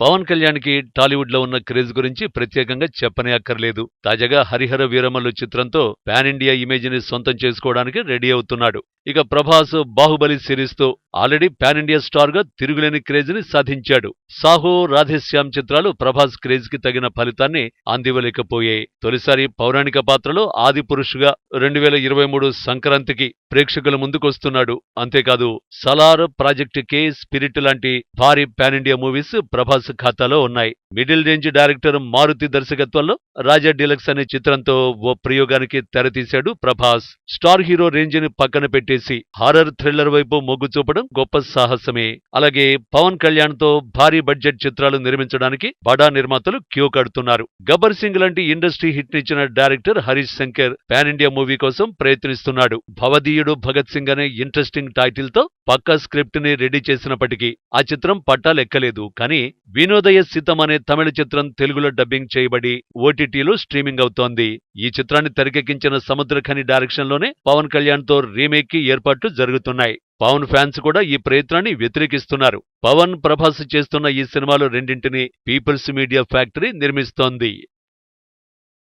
పవన్ కళ్యాణ్కి టాలీవుడ్లో ఉన్న క్రేజ్ గురించి ప్రత్యేకంగా చెప్పనే అక్కర్లేదు తాజాగా హరిహర వీరమల్లు చిత్రంతో పాన్ ఇండియా ఇమేజ్ని సొంతం చేసుకోవడానికి రెడీ అవుతున్నాడు. ఇక ప్రభాస్ బాహుబలి సిరీస్తో ఆల్రెడీ పాన్ ఇండియా స్టార్గా తిరుగులేని క్రేజ్ని సాధించాడు. సాహో రాధేశ్యామ్ చిత్రాలు ప్రభాస్ క్రేజ్కి తగిన ఫలితాన్ని అందివ్వలేకపోయాయి. తొలిసారి పౌరాణిక పాత్రలో ఆది పురుషుగా రెండు వేల ఇరవై మూడు సంక్రాంతికి ప్రేక్షకుల ముందుకొస్తున్నాడు. అంతేకాదు సలార్ ప్రాజెక్ట్ కే స్పిరిట్ లాంటి భారీ పాన్ ఇండియా మూవీస్ ప్రభాస్ ఖాతాలో ఉన్నాయి. మిడిల్ రేంజ్ డైరెక్టర్ మారుతి దర్శకత్వంలో రాజా డీలక్స్ అనే చిత్రంతో ఓ ప్రయోగానికి తెరతీశాడు ప్రభాస్. స్టార్ హీరో రేంజ్ని పక్కన పెట్టేసి హారర్ థ్రిల్లర్ వైపు మొగ్గు చూపడం గొప్ప సాహసమే. అలాగే పవన్ కళ్యాణ్తో భారీ బడ్జెట్ చిత్రాలు నిర్మించడానికి బడా నిర్మాతలు క్యూ కడుతున్నారు. గబ్బర్ సింగ్ లాంటి ఇండస్ట్రీ హిట్ ఇచ్చిన director Harish Shankar pan India movie కోసం ప్రయత్నిస్తున్నాడు. భవదీయుడు భగత్ సింగ్ అనే ఇంట్రెస్టింగ్ టైటిల్తో పక్కా స్క్రిప్ట్ని రెడీ చేసినప్పటికీ ఆ చిత్రం పట్టాలెక్కలేదు. కానీ వినోదయ సితం అనే తమిళ చిత్రం తెలుగులో డబ్బింగ్ చేయబడి ఓటీటీలో స్ట్రీమింగ్ అవుతోంది. ఈ చిత్రాన్ని తెరకెక్కించిన సముద్రఖని డైరెక్షన్లోనే పవన్ కళ్యాణ్తో రీమేక్కి ఏర్పాట్లు జరుగుతున్నాయి. పవన్ ఫ్యాన్స్ కూడా ఈ ప్రయత్నాన్ని వ్యతిరేకిస్తున్నారు. పవన్ ప్రభాస్ చేస్తున్న ఈ సినిమాలు రెండింటిని పీపుల్స్ మీడియా ఫ్యాక్టరీ నిర్మిస్తోంది.